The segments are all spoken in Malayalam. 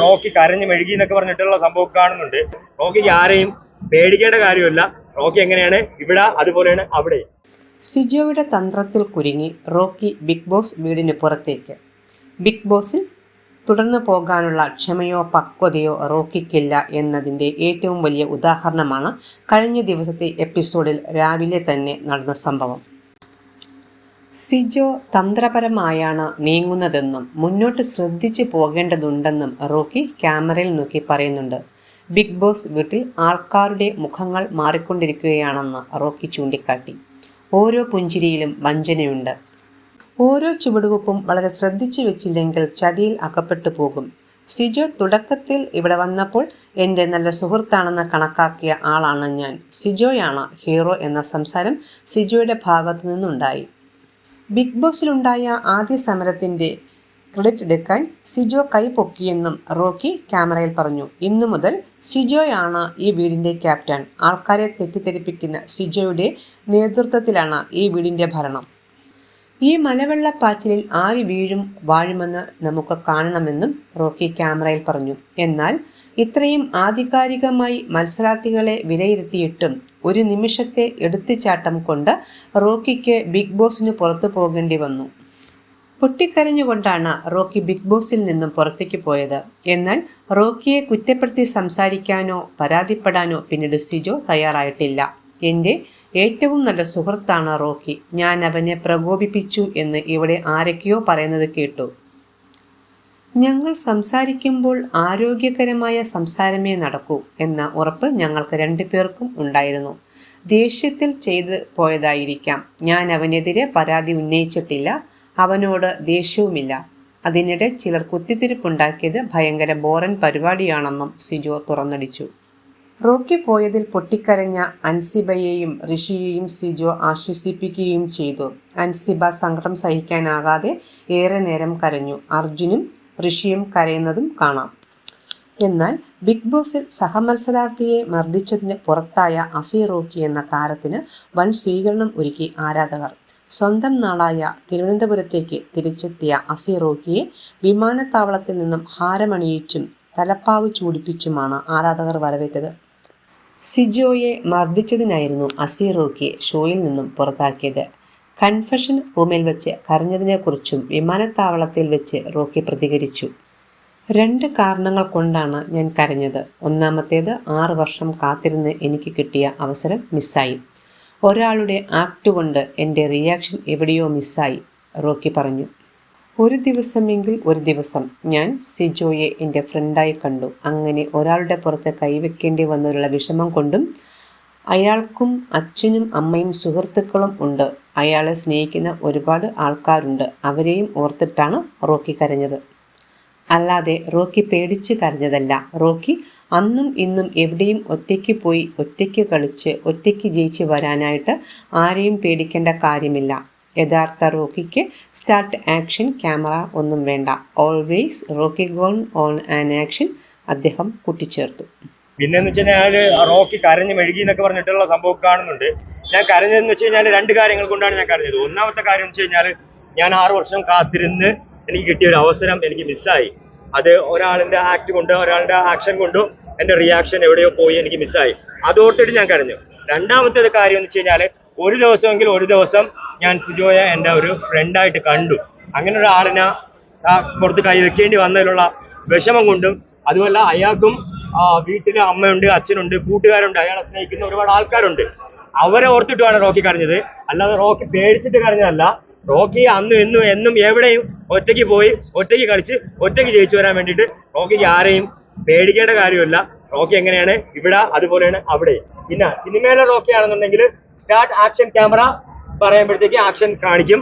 റോക്കി കരഞ്ഞ് മെഴുകി എന്നൊക്കെ പറഞ്ഞിട്ടുള്ള സംഭവം കാണുന്നുണ്ട്. റോക്കിക്ക് ആരെയും പേടിക്കേണ്ട കാര്യമില്ല. റോക്കി എങ്ങനെയാണ്? ഇവിടെ അതുപോലെയാണ് അവിടെ. സിജോയുടെ തന്ത്രത്തിൽ കുരുങ്ങി റോക്കി ബിഗ് ബോസ് വീടിന് പുറത്തേക്ക്. ബിഗ് ബോസിൽ തുടർന്നു പോകാനുള്ള ക്ഷമയോ പക്വതയോ റോക്കിക്കില്ല എന്നതിന്റെ ഏറ്റവും വലിയ ഉദാഹരണമാണ് കഴിഞ്ഞ ദിവസത്തെ എപ്പിസോഡിൽ രാവിലെ തന്നെ നടന്ന സംഭവം. സിജോ തന്ത്രപരമായാണ് നീങ്ങുന്നതെന്നും മുന്നോട്ട് ശ്രദ്ധിച്ചു പോകേണ്ടതുണ്ടെന്നും റോക്കി ക്യാമറയിൽ നോക്കി പറയുന്നുണ്ട്. ബിഗ് ബോസ് വീട്ടിൽ ആൾക്കാരുടെ മുഖങ്ങൾ മാറിക്കൊണ്ടിരിക്കുകയാണെന്ന് റോക്കി ചൂണ്ടിക്കാട്ടി. ഓരോ പുഞ്ചിരിയിലും വഞ്ചനയുണ്ട്. ഓരോ ചുവടുവെപ്പും വളരെ ശ്രദ്ധിച്ചു വെച്ചില്ലെങ്കിൽ ചതിയിൽ അകപ്പെട്ടു പോകും. സിജോ തുടക്കത്തിൽ ഇവിടെ വന്നപ്പോൾ എന്റെ നല്ല സുഹൃത്താണെന്ന് കണക്കാക്കിയ ആളാണ് ഞാൻ. സിജോയാണ് ഹീറോ എന്ന സംസാരം സിജോയുടെ ഭാഗത്തു നിന്നുണ്ടായി. ബിഗ് ബോസിലുണ്ടായ ആദ്യ സമരത്തിന്റെ ക്രെഡിറ്റ് എടുക്കാൻ സിജോ കൈപൊക്കിയെന്നും റോക്കി ക്യാമറയിൽ പറഞ്ഞു. ഇന്നു മുതൽ സിജോയാണ് ഈ വീടിന്റെ ക്യാപ്റ്റൻ. ആൾക്കാരെ തെറ്റിദ്ധരിപ്പിക്കുന്ന സിജോയുടെ നേതൃത്വത്തിലാണ് ഈ വീടിന്റെ ഭരണം. ഈ മലവെള്ളപ്പാച്ചിലിൽ ആര് വീഴും വാഴുമെന്ന് നമുക്ക് കാണണമെന്നും റോക്കി ക്യാമറയിൽ പറഞ്ഞു. എന്നാൽ ഇത്രയും ആധികാരികമായി മത്സരാർത്ഥികളെ വിലയിരുത്തിയിട്ടും ഒരു നിമിഷത്തെ എടുത്തുചാട്ടം കൊണ്ട് റോക്കിക്ക് ബിഗ് ബോസിന് പുറത്തു പോകേണ്ടി വന്നു. പൊട്ടിക്കരഞ്ഞുകൊണ്ടാണ് റോക്കി ബിഗ് ബോസിൽ നിന്നും പുറത്തേക്ക് പോയത്. എന്നാൽ റോക്കിയെ കുറ്റപ്പെടുത്തി സംസാരിക്കാനോ പരാതിപ്പെടാനോ പിന്നീട് സിജോ തയ്യാറായിട്ടില്ല. എന്റെ ഏറ്റവും നല്ല സുഹൃത്താണ് റോക്കി. ഞാൻ അവനെ പ്രകോപിപ്പിച്ചു എന്ന് ഇവിടെ ആരൊക്കെയോ പറയുന്നത് കേട്ടു. ഞങ്ങൾ സംസാരിക്കുമ്പോൾ ആരോഗ്യകരമായ സംസാരമേ നടക്കൂ എന്ന ഉറപ്പ് ഞങ്ങൾക്ക് രണ്ടു പേർക്കും ഉണ്ടായിരുന്നു. ദേഷ്യത്തിൽ ചെയ്ത് പോയതായിരിക്കാം. ഞാൻ അവനെതിരെ പരാതി ഉന്നയിച്ചിട്ടില്ല. അവനോട് ദേഷ്യവുമില്ല. അതിനിടെ ചിലർ കുത്തിത്തിരിപ്പുണ്ടാക്കിയത് ഭയങ്കര ബോറൻ പരിപാടിയാണെന്നും സിജോ തുറന്നടിച്ചു. റോക്കി പോയതിൽ പൊട്ടിക്കരഞ്ഞ അൻസിബയെയും ഋഷിയെയും സിജോ ആശ്വസിപ്പിക്കുകയും ചെയ്തു. അൻസിബ സങ്കടം സഹിക്കാനാകാതെ ഏറെ നേരം കരഞ്ഞു. അർജുനും ഋഷിയും കരയുന്നതും കാണാം. എന്നാൽ ബിഗ് ബോസിൽ സഹമത്സരാർത്ഥിയെ മർദ്ദിച്ചതിന് പുറത്തായ അസീറോക്കി എന്ന താരത്തിന് വൻ സ്വീകരണം ഒരുക്കി ആരാധകർ. സ്വന്തം നാടായ തിരുവനന്തപുരത്തേക്ക് തിരിച്ചെത്തിയ അസീറോക്കിയെ വിമാനത്താവളത്തിൽ നിന്നും ഹാരമണിയിച്ചും തലപ്പാവ് ചൂടിപ്പിച്ചുമാണ് ആരാധകർ വരവേറ്റത്. സിജോയെ മർദ്ദിച്ചതിനായിരുന്നു അസീറോക്കിയെ ഷോയിൽ നിന്നും പുറത്താക്കിയത്. കൺഫഷൻ റൂമിൽ വെച്ച് കരഞ്ഞതിനെക്കുറിച്ചും വിമാനത്താവളത്തിൽ വെച്ച് റോക്കി പ്രതികരിച്ചു. രണ്ട് കാരണങ്ങൾ കൊണ്ടാണ് ഞാൻ കരഞ്ഞത്. ഒന്നാമത്തേത് ആറ് വർഷം കാത്തിരുന്ന് എനിക്ക് കിട്ടിയ അവസരം മിസ്സായി. ഒരാളുടെ ആക്ട് കൊണ്ട് എന്റെ റിയാക്ഷൻ എവിടെയോ മിസ്സായി റോക്കി പറഞ്ഞു. ഒരു ദിവസമെങ്കിൽ ഒരു ദിവസം ഞാൻ സിജോയെ എന്റെ ഫ്രണ്ടായി കണ്ടു. അങ്ങനെ ഒരാളുടെ പുറത്ത് കൈവയ്ക്കേണ്ടി വന്നതിലുള്ള വിഷമം കൊണ്ടും അയാൾക്കും അച്ഛനും അമ്മയും സുഹൃത്തുക്കളും ഉണ്ട്. അയാളെ സ്നേഹിക്കുന്ന ഒരുപാട് ആൾക്കാരുണ്ട്. അവരെയും ഓർത്തിട്ടാണ് റോക്കി കരഞ്ഞത്. അല്ലാതെ റോക്കി പേടിച്ച് കരഞ്ഞതല്ല. റോക്കി അന്നും ഇന്നും എവിടെയും ഒറ്റയ്ക്ക് പോയി ഒറ്റയ്ക്ക് കളിച്ച് ഒറ്റയ്ക്ക് ജയിച്ച് വരാനായിട്ട് ആരെയും പേടിക്കേണ്ട കാര്യമില്ല. യഥാർത്ഥ റോക്കിക്ക് സ്റ്റാർട്ട് ആക്ഷൻ ക്യാമറ ഒന്നും വേണ്ട. Always Rocky gone on an action അദ്ദേഹം കൂട്ടിച്ചേർത്തു. പിന്നെ എന്ന് വെച്ച് കഴിഞ്ഞാൽ റോക്കി കരഞ്ഞ് മെഴുകി എന്നൊക്കെ പറഞ്ഞിട്ടുള്ള സംഭവം കാണുന്നുണ്ട്. ഞാൻ കരഞ്ഞതെന്ന് വെച്ച് കഴിഞ്ഞാൽ രണ്ട് കാര്യങ്ങൾ കൊണ്ടാണ് ഞാൻ കരഞ്ഞത്. ഒന്നാമത്തെ കാര്യം എന്ന് വെച്ച് കഴിഞ്ഞാൽ ഞാൻ ആറ് വർഷം കാത്തിരുന്ന് എനിക്ക് കിട്ടിയ ഒരു അവസരം എനിക്ക് മിസ്സായി. അത് ഒരാളിന്റെ ആക്ട് കൊണ്ടോ ഒരാളുടെ ആക്ഷൻ കൊണ്ടോ എന്റെ റിയാക്ഷൻ എവിടെയോ പോയി എനിക്ക് മിസ്സായി. അതോർത്തിട്ട് ഞാൻ കരഞ്ഞു. രണ്ടാമത്തെ കാര്യം എന്ന് വെച്ച് കഴിഞ്ഞാൽ ഒരു ദിവസമെങ്കിൽ ഒരു ദിവസം ഞാൻ സിജോയെ എന്റെ ഒരു ഫ്രണ്ടായിട്ട് കണ്ടു. അങ്ങനെ ഒരാളിനെ പുറത്ത് കൈ വെക്കേണ്ടി വന്നതിലുള്ള വിഷമം കൊണ്ടും അതുമല്ല അയാൾക്കും ആ, വീട്ടിൽ അമ്മയുണ്ട് അച്ഛനുണ്ട് കൂട്ടുകാരുണ്ട് അയാളെ സ്നേഹിക്കുന്ന ഒരുപാട് ആൾക്കാരുണ്ട്. അവരെ ഓർത്തിട്ടുമാണ് റോക്കി കരഞ്ഞത്. അല്ലാതെ റോക്കി പേടിച്ചിട്ട് കരഞ്ഞതല്ല. റോക്കി അന്നും എന്നും എന്നും എവിടെയും ഒറ്റയ്ക്ക് പോയി ഒറ്റയ്ക്ക് കളിച്ച് ഒറ്റയ്ക്ക് ജയിച്ചു വരാൻ വേണ്ടിയിട്ട് റോക്കിക്ക് ആരെയും പേടിക്കേണ്ട കാര്യമില്ല. റോക്കി എങ്ങനെയാണ്? ഇവിടെ അതുപോലെയാണ് അവിടെ. പിന്നെ സിനിമയിലെ റോക്കി ആണെന്നുണ്ടെങ്കിൽ സ്റ്റാർട്ട് ആക്ഷൻ ക്യാമറ പറയുമ്പോഴത്തേക്ക് ആക്ഷൻ കാണിക്കും.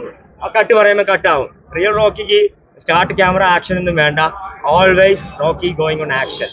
കട്ട് പറയുമ്പോൾ കട്ടാവും റിയൽ റോക്കിക്ക് സ്റ്റാർട്ട് ക്യാമറ ആക്ഷൻ ഒന്നും വേണ്ട. Always Rocky going on action